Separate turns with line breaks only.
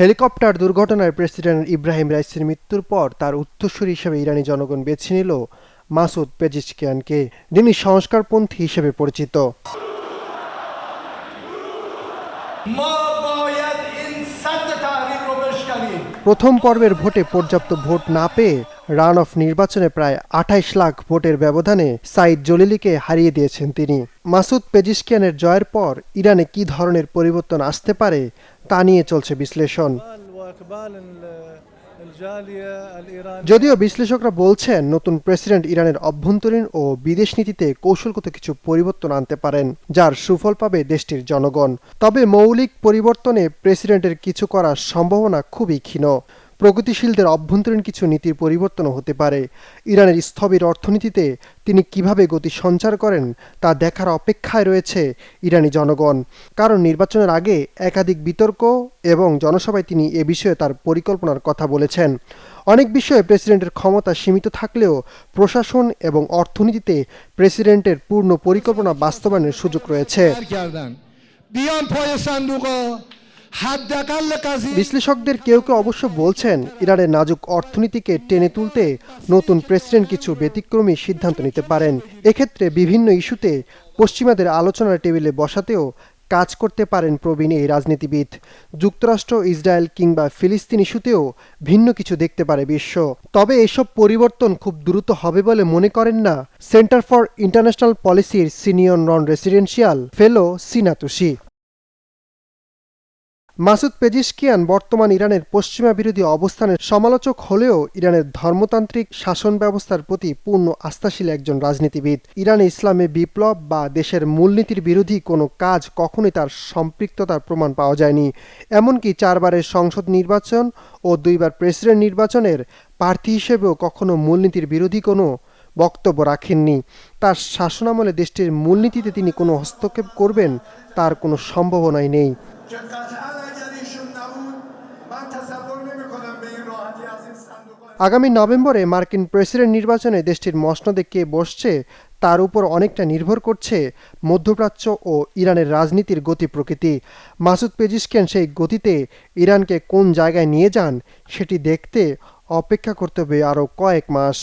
Helicopter দুর্ঘটনায় president Ibrahim রাইসির মৃত্যুর পর তার উত্তরসূরি হিসেবে ইরানি জনগণ বেছে নিল মাসুদ পেজিসকিয়ানকে যিনি সংস্কারপন্থী হিসেবে পরিচিত। প্রথম পর্বের ভোটে পর্যাপ্ত ভোট না পেয়ে রান অফ নির্বাচনে প্রায় আঠাইশ লাখ ভোটের ব্যবধানে সাইদ জলিলিকে হারিয়ে দিয়েছেন তিনি। মাসুদ পেজিসকিয়ানের জয়ের পর ইরানে কি ধরনের পরিবর্তন আসতে পারে তা নিয়ে চলছে বিশ্লেষণ। যদিও বিশ্লেষকরা বলছেন নতুন প্রেসিডেন্ট ইরানের অভ্যন্তরীণ ও বিদেশ নীতিতে কৌশলগত কিছু পরিবর্তন আনতে পারেন যার সুফল পাবে দেশটির জনগণ। তবে মৌলিক পরিবর্তনে প্রেসিডেন্টের কিছু করার সম্ভাবনা খুবই ক্ষীণ। প্রগতিশীলদের অভ্যন্তরীণ কিছু নীতির পরিবর্তনও হতে পারে। ইরানের স্থবির অর্থনীতিতে তিনি কীভাবে গতি সঞ্চার করেন তা দেখার অপেক্ষায় রয়েছে ইরানি জনগণ। কারণ নির্বাচনের আগে একাধিক বিতর্ক এবং জনসভায় তিনি এ বিষয়ে তার পরিকল্পনার কথা বলেছেন। অনেক বিষয়ে প্রেসিডেন্টের ক্ষমতা সীমিত থাকলেও প্রশাসন এবং অর্থনীতিতে প্রেসিডেন্টের পূর্ণ পরিকল্পনা বাস্তবায়নের সুযোগ রয়েছে। বিশ্লেষকদের কেউ কেউ অবশ্য বলছেন, ইরানের নাজুক অর্থনীতিকে টেনে তুলতে নতুন প্রেসিডেন্ট কিছু ব্যতিক্রমী সিদ্ধান্ত নিতে পারেন। এক্ষেত্রে বিভিন্ন ইস্যুতে পশ্চিমাদের আলোচনার টেবিলে বসাতেও কাজ করতে পারেন প্রবীণ এই রাজনীতিবিদ। যুক্তরাষ্ট্র, ইসরায়েল কিংবা ফিলিস্তিন ইস্যুতেও ভিন্ন কিছু দেখতে পারে বিশ্ব। তবে এসব পরিবর্তন খুব দ্রুত হবে বলে মনে করেন না সেন্টার ফর ইন্টারন্যাশনাল পলিসির senior non residential fellow Sina Toossi Masoud Pezeshkian বর্তমান ইরানের পশ্চিমা বিরোধী অবস্থানের সমালোচক হলেও ইরানের ধর্মতান্ত্রিক শাসন ব্যবস্থার প্রতি পূর্ণ আস্থাশীল একজন রাজনীতিবিদ। ইরানে ইসলামে বিপ্লব বা দেশের মূলনীতির বিরোধী কোনো কাজ কখনোই তার সম্পৃক্ততার প্রমাণ পাওয়া যায়নি। এমনকি চারবারের সংসদ নির্বাচন ও দুইবার প্রেসিডেন্ট নির্বাচনের প্রার্থী হিসেবেও কখনো মূলনীতির বিরোধী কোনো বক্তব্য রাখেননি। তার শাসনামলে দেশটির মূলনীতিতে তিনি কোনো হস্তক্ষেপ করবেন তার কোনো সম্ভাবনাই নেই। আগামী নভেম্বরে মার্কিন প্রেসিডেন্ট নির্বাচনে দেশটির মসনদে কে বসছে, তার উপর অনেকটা নির্ভর করছে মধ্যপ্রাচ্য ও ইরানের রাজনীতির গতি প্রকৃতি। মাসুদ পেজিসকেন সেই গতিতে ইরানকে কোন জায়গায় নিয়ে যান, সেটি দেখতে অপেক্ষা করতে হবে আরও কয়েক মাস।